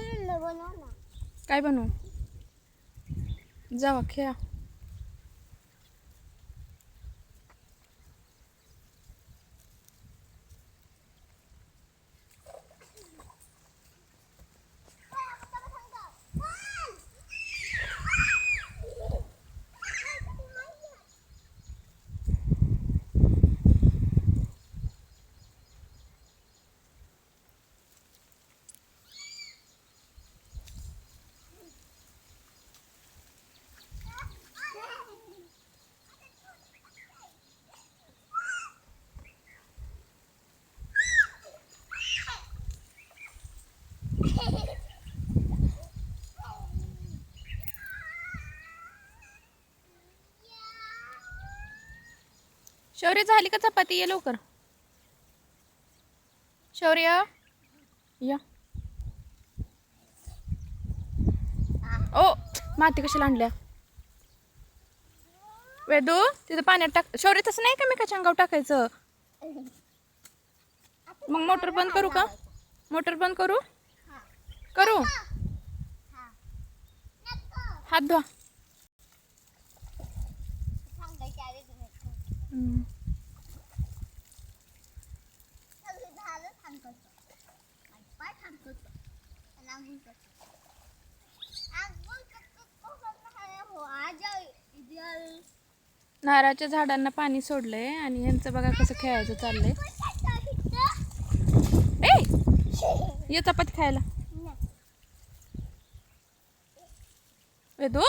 म्हणलं बनव ना. काय बनवू? जावा खेळा. शौर्य झाली का चपाती? ये लवकर. शौर्य. या. ओ माती कशाला आणल्या? वेदू तिथं पाण्यात टाक. शौर्य तसं नाही का मी कशा अंगावर टाकायचं? मग मोटर बंद करू का? मोटर बंद करू? करू. हात धुवा सांगायची आधी तुम्ही हम्म. सगळं झालं छान करतो पाय छान करतो आणि आंघोळ करतो आंघोळ करतो कसं नाही हो आज इडियल नारळाच्या झाडांना पाणी सोडलंय आणि ह्यांचं बघा कसं खेळायचं चाललंय. ए! ये चपाती खायला. वेदू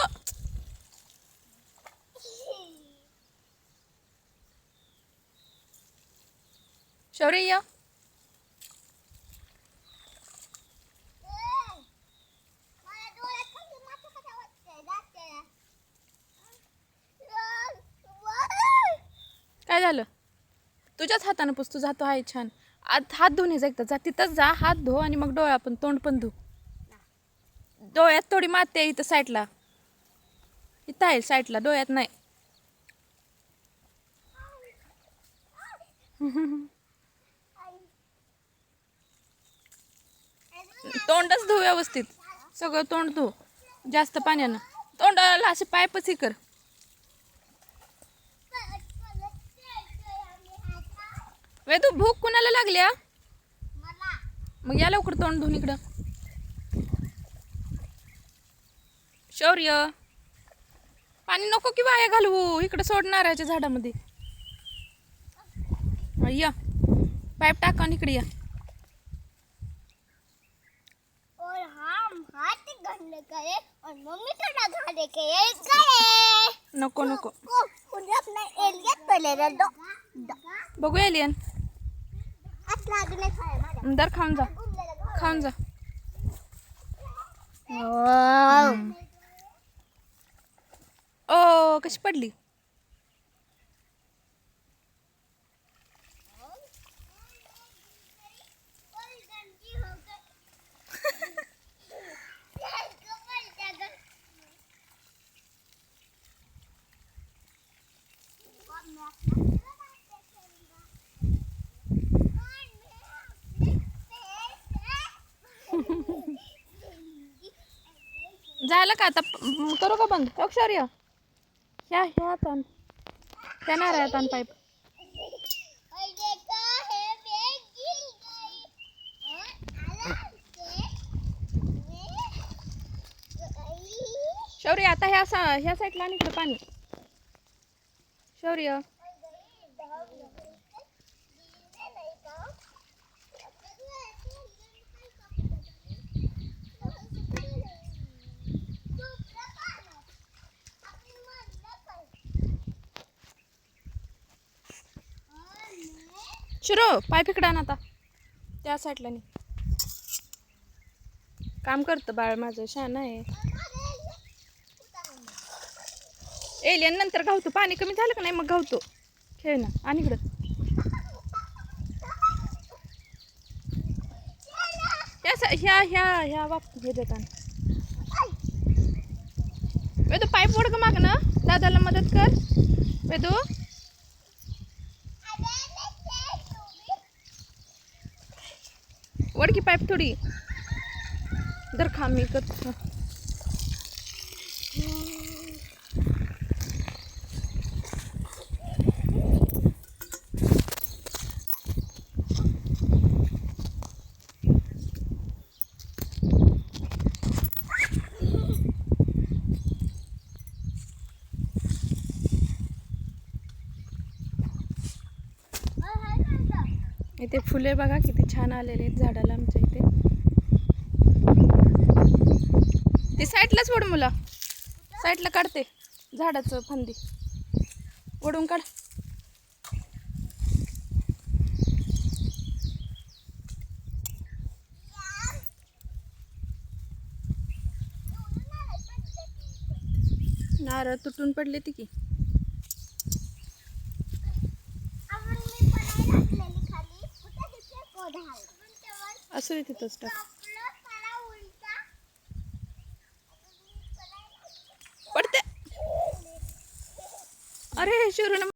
शौर्य. या काय झालं? तुझ्याच हातानं पुसतो जातो आहे छान. आत हात धुवून यायचं एकदा. जा तिथंच जा. हात धो आणि मग डोळा पण तोंड पण धु. डोळ्यात थोडी माती आहे इथं साईडला. इथं आहे साईडला डोळ्यात नाही. तोंडच धु व्यवस्थित. सगळं तोंड धु. जास्त पाण्यानं तोंडाला असे पायपच हे कर. वे तू भूक कुणाला लागल्या मग या लवकर तोंड धुवून इकडं. शौर्य. पाणी नको की वाया घालवू. इकडं सोड नारळाच्या झाडामध्ये. या पाईप टाका इकडे या. करे और मम्मी थोड़ा दे के करे। नको नको। उन्हें अपना एलियन पहले रे दो बघू एलियन हाथ लागले खाए माझ्या दर खाऊन जा। खान खाऊन जा ओ कशी पडली झालं का आता? करू का बंद? अक्षर ह्या ह्या ताण त्या नारळा ताण पाईप शौर्य आता ह्या सा ह्या साईडला आणि इकडं पाणी. शौर्य. शिरो पाय फिकडा ना आता. त्या साईडला नाही काम करतं बाळ माझं शान आहे. एलियन नंतर गावतो पाणी कमी झालं का नाही मग गावतो खेळ ना. आणि इकडं. या ह्या ह्या ह्या बाप हे देताना वेदू पाईप ओढ माग ना दादाला मदत कर. वेदू. वडकी पाईप थोडी. दर खा मी कर इथे फुले बघा किती छान आलेले आहेत झाडाला आमच्या इथे. ती साईडला सोड मुला. साईडला काढते झाडाचं फांदी. ओढून काढ. नारळ तुटून पडले ती की. असू दे तिथंच टाक. पडते. अरे शिवरून